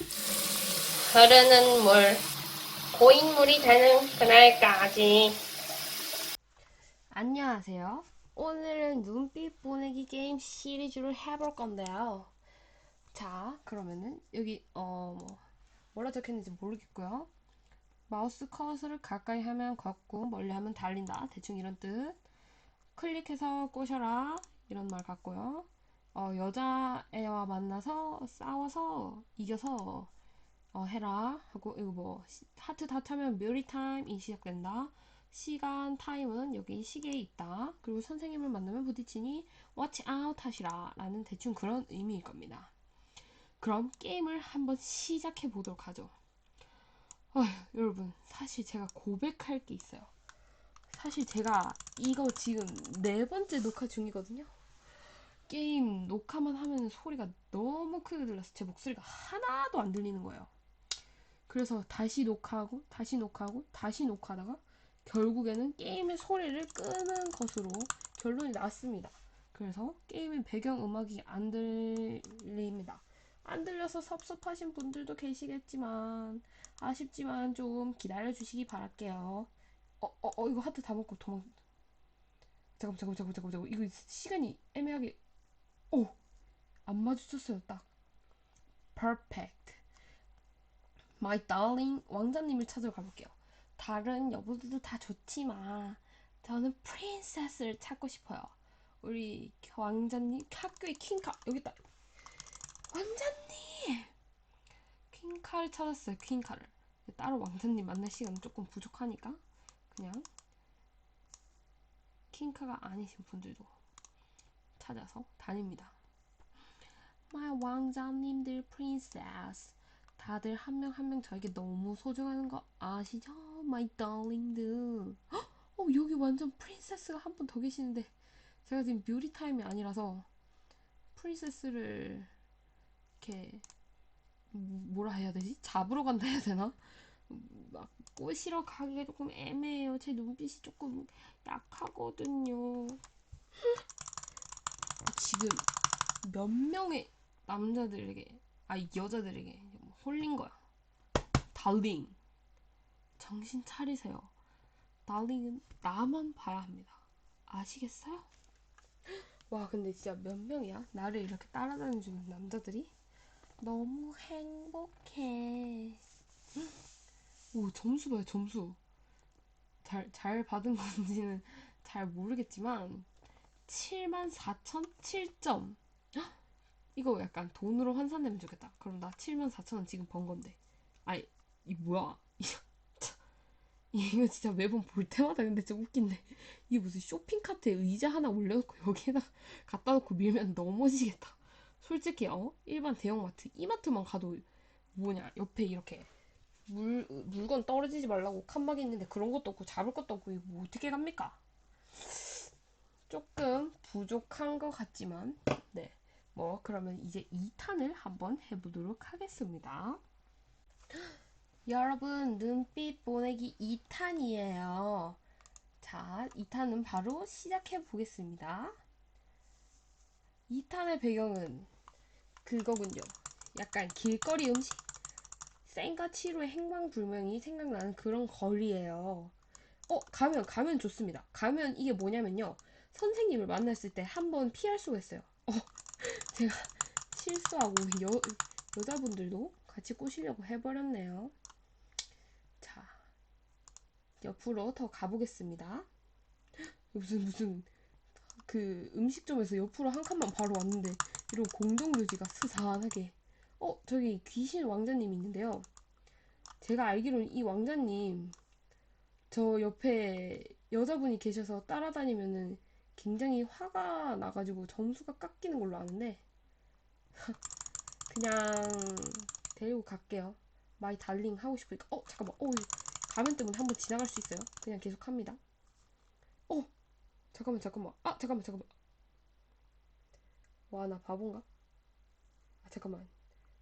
흐르는 물, 고인물이 되는 그날까지. 안녕하세요. 오늘은 눈빛 보내기 게임 시리즈를 해볼 건데요. 자, 그러면은 여기 어 뭐, 뭐라 적혀있는지 모르겠고요. 마우스 커서를 가까이 하면 걷고 멀리 하면 달린다. 대충 이런 뜻. 클릭해서 꼬셔라. 이런 말 같고요. 어, 여자애와 만나서 싸워서 이겨서 어, 해라 하고 이거 뭐 시- 하트 다 타면 묘리 타임이 시작된다. 시간 타임은 여기 시계에 있다. 그리고 선생님을 만나면 부딪히니 watch out 하시라 라는 대충 그런 의미일 겁니다. 그럼 게임을 한번 시작해 보도록 하죠. 어휴, 여러분 사실 제가 고백할 게 있어요. 사실 제가 이거 지금 네 번째 녹화 중이거든요. 게임 녹화만 하면 소리가 너무 크게 들려서 제 목소리가 하나도 안 들리는 거예요. 그래서 다시 녹화하고 다시 녹화하고 다시 녹화하다가 결국에는 게임의 소리를 끄는 것으로 결론이 났습니다. 그래서 게임의 배경 음악이 안 들립니다. 안 들려서 섭섭하신 분들도 계시겠지만 아쉽지만 좀 기다려 주시기 바랄게요. 어, 어, 어, 이거 하트 다 먹고 도망. 잠깐, 잠깐, 잠깐, 잠깐, 잠깐. 이거 시간이 애매하게. 오, 안 마주쳤어요, 딱. Perfect. My darling 왕자님을 찾으러 가볼게요. 다른 여부들도 다 좋지만 저는 프린세스를 찾고 싶어요. 우리 왕자님 학교의 퀸카 여기 있다. 왕자님 퀸카를 찾았어요. 퀸카를 따로 왕자님 만날 시간은 조금 부족하니까 그냥 퀸카가 아니신 분들도 찾아서 다닙니다. My 왕자님들 프린세스 다들 한 명 한 명 저에게 너무 소중한 거 아시죠? My darling들 헉! 어 여기 완전 프린세스가 한 분 더 계시는데 제가 지금 뮤리 타임이 아니라서 프린세스를 이렇게 뭐- 뭐라 해야 되지? 잡으러 간다 해야 되나? 막 꼬시러 가기가 조금 애매해요. 제 눈빛이 조금 약하거든요. 지금 몇 명의 남자들에게 아니 여자들에게 홀린 거야. 달링 정신 차리세요. 달링은 나만 봐야 합니다. 아시겠어요? 와 근데 진짜 몇 명이야? 나를 이렇게 따라다니는 중 남자들이 너무 행복해. 오 점수 봐요 점수. 잘 잘 받은 건지는 잘 모르겠지만 7만 4천 7점. 이거 약간 돈으로 환산되면 좋겠다. 그럼 나 7만 4천 원 지금 번 건데. 아이, 이 뭐야? 이거 진짜 매번 볼 때마다 근데 좀 웃긴데. 이게 무슨 쇼핑카트에 의자 하나 올려놓고 여기에다 갖다 놓고 밀면 넘어지겠다. 솔직히, 어? 일반 대형마트, 이마트만 가도 뭐냐, 옆에 이렇게 물, 물건 떨어지지 말라고 칸막이 있는데 그런 것도 없고 잡을 것도 없고 이거 뭐 어떻게 갑니까? 조금 부족한 것 같지만, 네. 뭐 그러면 이제 2탄을 한번 해보도록 하겠습니다. 여러분 눈빛 보내기 2탄이에요. 자, 2탄은 바로 시작해 보겠습니다. 2탄의 배경은 그거군요. 약간 길거리 음식? 생과 치료의 행방불명이 생각나는 그런 거리예요. 어, 가면, 가면 좋습니다. 가면 이게 뭐냐면요. 선생님을 만났을 때 한 번 피할 수가 있어요. 어, 제가 실수하고 여, 여자분들도 같이 꼬시려고 해버렸네요. 자, 옆으로 더 가보겠습니다. 무슨 무슨 그 음식점에서 옆으로 한 칸만 바로 왔는데 이런 공동묘지가 스산하게 어 저기 귀신 왕자님 있는데요. 제가 알기로는 이 왕자님 저 옆에 여자분이 계셔서 따라다니면은 굉장히 화가 나가지고 점수가 깎이는 걸로 아는데 그냥 데리고 갈게요. 마이 달링 하고 싶으니까 어 잠깐만 어 가면 때문에 한번 지나갈 수 있어요. 그냥 계속 합니다. 어 잠깐만 잠깐만 아 잠깐만 잠깐만 와 나 바본가? 아 잠깐만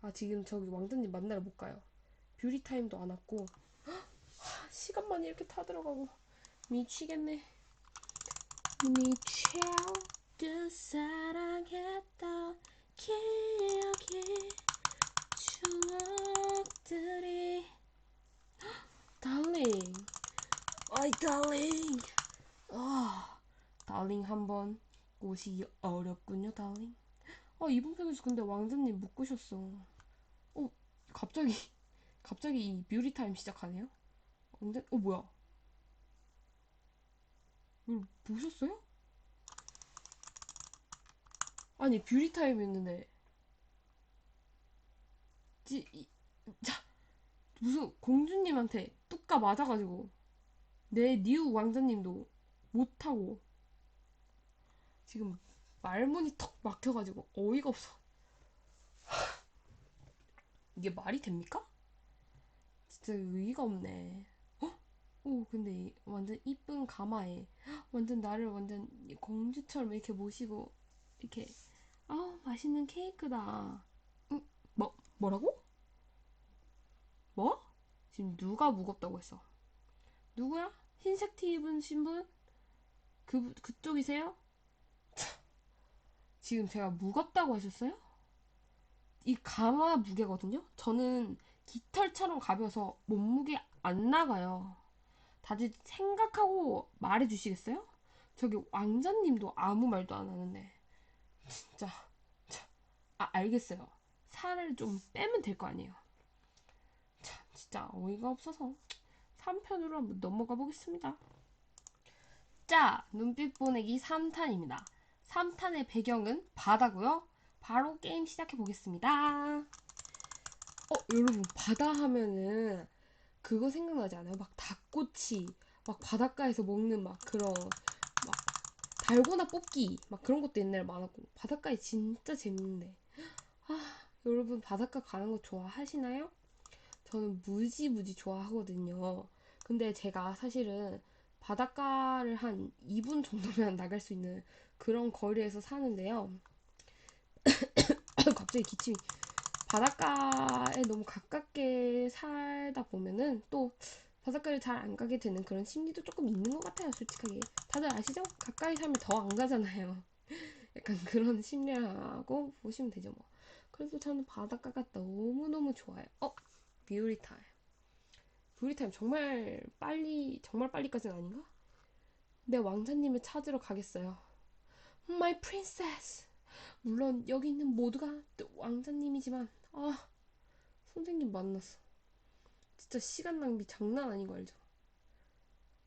아 지금 저기 왕자님 만나러 못 가요. 뷰리 타임도 안 왔고 하, 시간만 이렇게 타 들어가고 미치겠네. 미쳐 그 사랑했던 기억이 추억들이. 달링 아이 달링 아 달링 한번 옷이 어렵군요 달링 아 이봉석에서 근데 왕자님 묶으셨어. 어 갑자기 갑자기 이 뮤리 타임 시작하네요? 근데 어 뭐야? 이걸 보셨어요? 아니, 뷰티 타임이었는데. 지, 이, 자, 무슨 공주님한테 뚝까 맞아가지고 내뉴 왕자님도 못하고 지금 말문이 턱 막혀가지고 어이가 없어. 이게 말이 됩니까? 진짜 의의가 없네. 어? 오, 근데 이 완전 이쁜 가마에 완전 나를 완전 공주처럼 이렇게 모시고 이렇게 아 맛있는 케이크다. 응? 뭐 뭐라고? 뭐? 지금 누가 무겁다고 했어? 누구야? 흰색 티 입은 신분? 그, 그쪽이세요? 참, 지금 제가 무겁다고 하셨어요? 이 가마 무게거든요? 저는 깃털처럼 가벼워서 몸무게 안 나가요. 다들 생각하고 말해 주시겠어요? 저기 왕자님도 아무 말도 안 하는데. 진짜. 참. 아, 알겠어요. 살을 좀 빼면 될 거 아니에요. 참, 진짜 어이가 없어서 3편으로 한번 넘어가 보겠습니다. 자, 눈빛 보내기 3탄입니다. 3탄의 배경은 바다고요. 바로 게임 시작해 보겠습니다. 어, 여러분, 바다 하면은 그거 생각나지 않아요? 막 닭꼬치, 막 바닷가에서 먹는 막 그런 막 달고나 뽑기 막 그런 것도 옛날에 많았고 바닷가에 진짜 재밌는데 아 여러분 바닷가 가는 거 좋아하시나요? 저는 무지무지 좋아하거든요. 근데 제가 사실은 바닷가를 한 2분 정도면 나갈 수 있는 그런 거리에서 사는데요. 갑자기 기침이. 바닷가에 너무 가깝게 살다 보면은 또 바닷가를 잘 안 가게 되는 그런 심리도 조금 있는 것 같아요, 솔직하게. 다들 아시죠? 가까이 살면 더 안 가잖아요. 약간 그런 심리라고 보시면 되죠, 뭐. 그래서 저는 바닷가가 너무너무 좋아요. 어? 뷰리 타임. 뷰리 타임 정말 빨리, 정말 빨리까지는 아닌가? 내 왕자님을 찾으러 가겠어요. My princess. 물론 여기 있는 모두가 왕자님이지만 아 선생님 만났어. 진짜 시간 낭비 장난 아닌 거 알죠?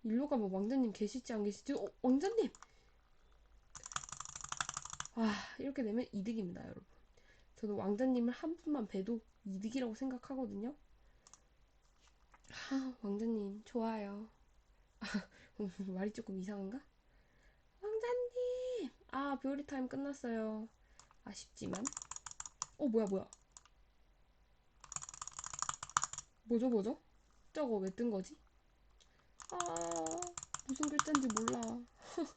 일로 가면 왕자님 계실지 안 계실지 어 왕자님. 아 이렇게 되면 이득입니다 여러분. 저는 왕자님을 한 분만 봬도 이득이라고 생각하거든요. 아 왕자님 좋아요. 말이 조금 이상한가? 왕자님! 아, 뷰리 타임 끝났어요. 아쉽지만. 어, 뭐야, 뭐야. 뭐죠, 뭐죠? 저거 왜 뜬 거지? 아, 무슨 글자인지 몰라.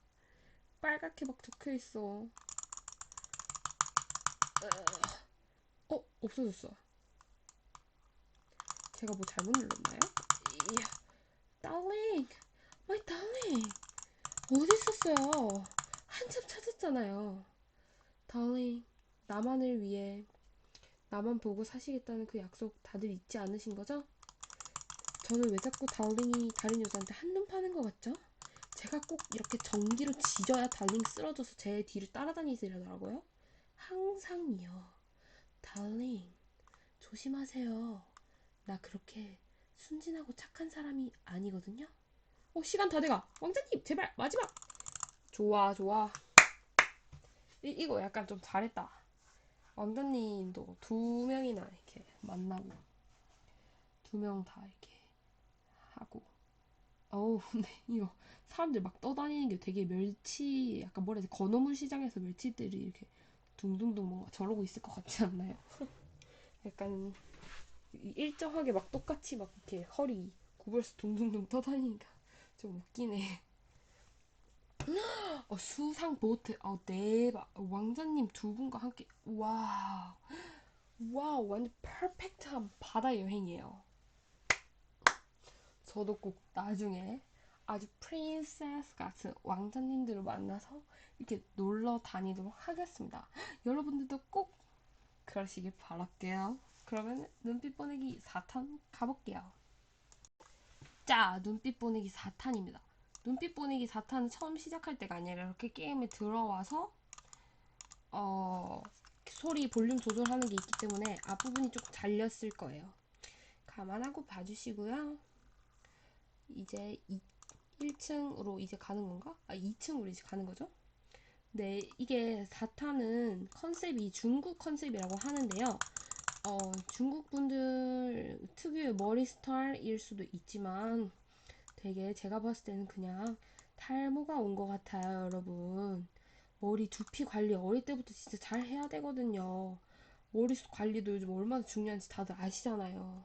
빨갛게 막 적혀 있어. 어, 없어졌어. 제가 뭐 잘못 눌렀나요? 이야, darling, my darling. 어디 있었어요? 한참 찾았잖아요. darling, 나만을 위해 나만 보고 사시겠다는 그 약속 다들 잊지 않으신 거죠? 저는 왜 자꾸 darling이 다른 여자한테 한눈 파는 것 같죠? 제가 꼭 이렇게 전기로 지져야 달링 쓰러져서 제 뒤를 따라다니시더라고요. 항상이요. 달링, 조심하세요. 나 그렇게 순진하고 착한 사람이 아니거든요. 어, 시간 다 돼가. 왕자님, 제발, 마지막! 좋아, 좋아. 이, 이거 약간 좀 잘했다. 왕자님도 두 명이나 이렇게 만나고, 두 명 다 이렇게 하고. 어우, 근데 이거 사람들 막 떠다니는 게 되게 멸치, 약간 뭐라 해야 지 건어물 시장에서 멸치들이 이렇게 둥둥둥 뭔가 저러고 있을 것 같지 않나요? 약간 일정하게 막 똑같이 막 이렇게 허리 구부려서 둥둥둥 떠다니니까 좀 웃기네. 어, 수상 보트, 어, 대박. 왕자님 두 분과 함께, 와우. 와우, 완전 퍼펙트한 바다 여행이에요. 저도 꼭 나중에 아주 프린세스 같은 왕자님들을 만나서 이렇게 놀러 다니도록 하겠습니다. 여러분들도 꼭 그러시길 바랄게요. 그러면 눈빛 보내기 4탄 가볼게요. 자, 눈빛 보내기 4탄입니다. 눈빛 보내기 4탄은 처음 시작할 때가 아니라 이렇게 게임에 들어와서 어, 소리 볼륨 조절하는 게 있기 때문에 앞부분이 조금 잘렸을 거예요. 감안하고 봐주시고요. 이제 2, 1층으로 이제 가는 건가? 아, 2층으로 이제 가는 거죠? 네, 이게 4탄은 컨셉이 중국 컨셉이라고 하는데요. 어, 중국 분들 특유의 머리 스타일일 수도 있지만 되게 제가 봤을 때는 그냥 탈모가 온 것 같아요, 여러분. 머리 두피 관리 어릴 때부터 진짜 잘 해야 되거든요. 머리 관리도 요즘 얼마나 중요한지 다들 아시잖아요.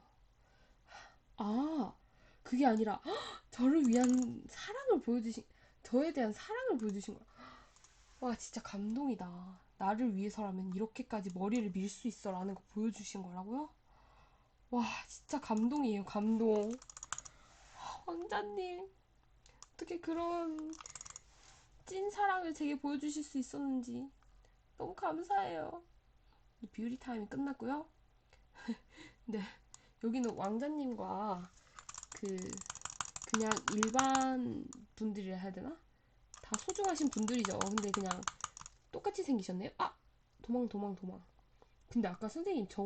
아, 그게 아니라 헉, 저를 위한 사랑을 보여주신, 저에 대한 사랑을 보여주신 거야. 와, 진짜 감동이다. 나를 위해서라면 이렇게까지 머리를 밀 수 있어라는 거 보여주신 거라고요? 와, 진짜 감동이에요, 감동. 왕자님, 어떻게 그런 찐 사랑을 제게 보여주실 수 있었는지 너무 감사해요. 뷰티 타임이 끝났고요. 네, 여기는 왕자님과 그 그냥 일반 분들이라 해야 되나? 다 소중하신 분들이죠. 근데 그냥 똑같이 생기셨네요. 아! 도망, 도망, 도망. 근데 아까 선생님 저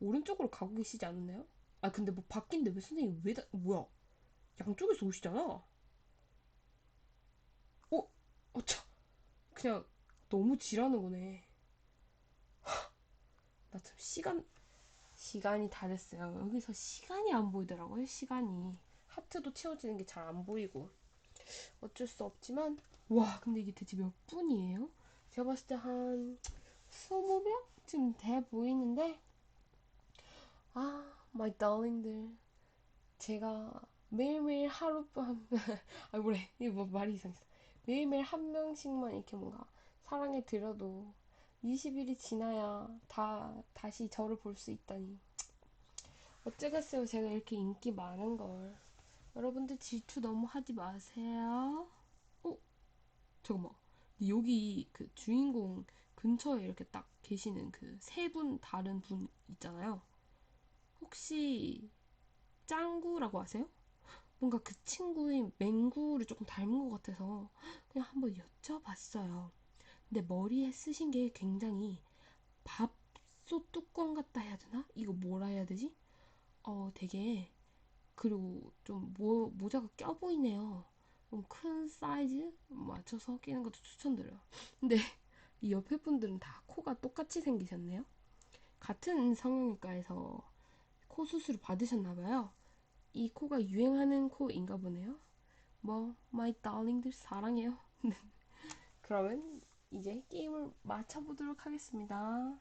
오른쪽으로 가고 계시지 않았나요? 아, 근데 뭐 바뀐데 왜 선생님 왜 다, 뭐야? 양쪽에서 오시잖아. 어? 어차. 그냥 너무 지라는 거네. 나 참 시간, 시간이 다 됐어요. 여기서 시간이 안 보이더라고요, 시간이. 하트도 채워지는 게 잘 안 보이고. 어쩔 수 없지만, 와, 근데 이게 대체 몇 분이에요? 제가 봤을 때 한 20명쯤 돼 보이는데, 아, 마이 darling들. 제가 매일매일 하룻밤, 아, 뭐래. 이거 뭐 말이 이상했어. 매일매일 한 명씩만 이렇게 뭔가 사랑에 들여도 20일이 지나야 다, 다시 저를 볼 수 있다니. 어쩌겠어요. 제가 이렇게 인기 많은 걸. 여러분들 질투 너무 하지 마세요. 어? 잠깐만. 여기 그 주인공 근처에 이렇게 딱 계시는 그 세 분 다른 분 있잖아요. 혹시 짱구라고 아세요? 뭔가 그 친구의 맹구를 조금 닮은 것 같아서 그냥 한번 여쭤봤어요. 근데 머리에 쓰신 게 굉장히 밥솥 뚜껑 같다 해야 되나? 이거 뭐라 해야 되지? 어, 되게 그리고 좀 모, 모자가 껴 보이네요. 좀 큰 사이즈 맞춰서 끼는 것도 추천드려요. 근데 이 옆에 분들은 다 코가 똑같이 생기셨네요. 같은 성형외과에서 코 수술을 받으셨나봐요. 이 코가 유행하는 코인가 보네요. 뭐, 마이 darling들 사랑해요. 그러면 이제 게임을 맞춰보도록 하겠습니다.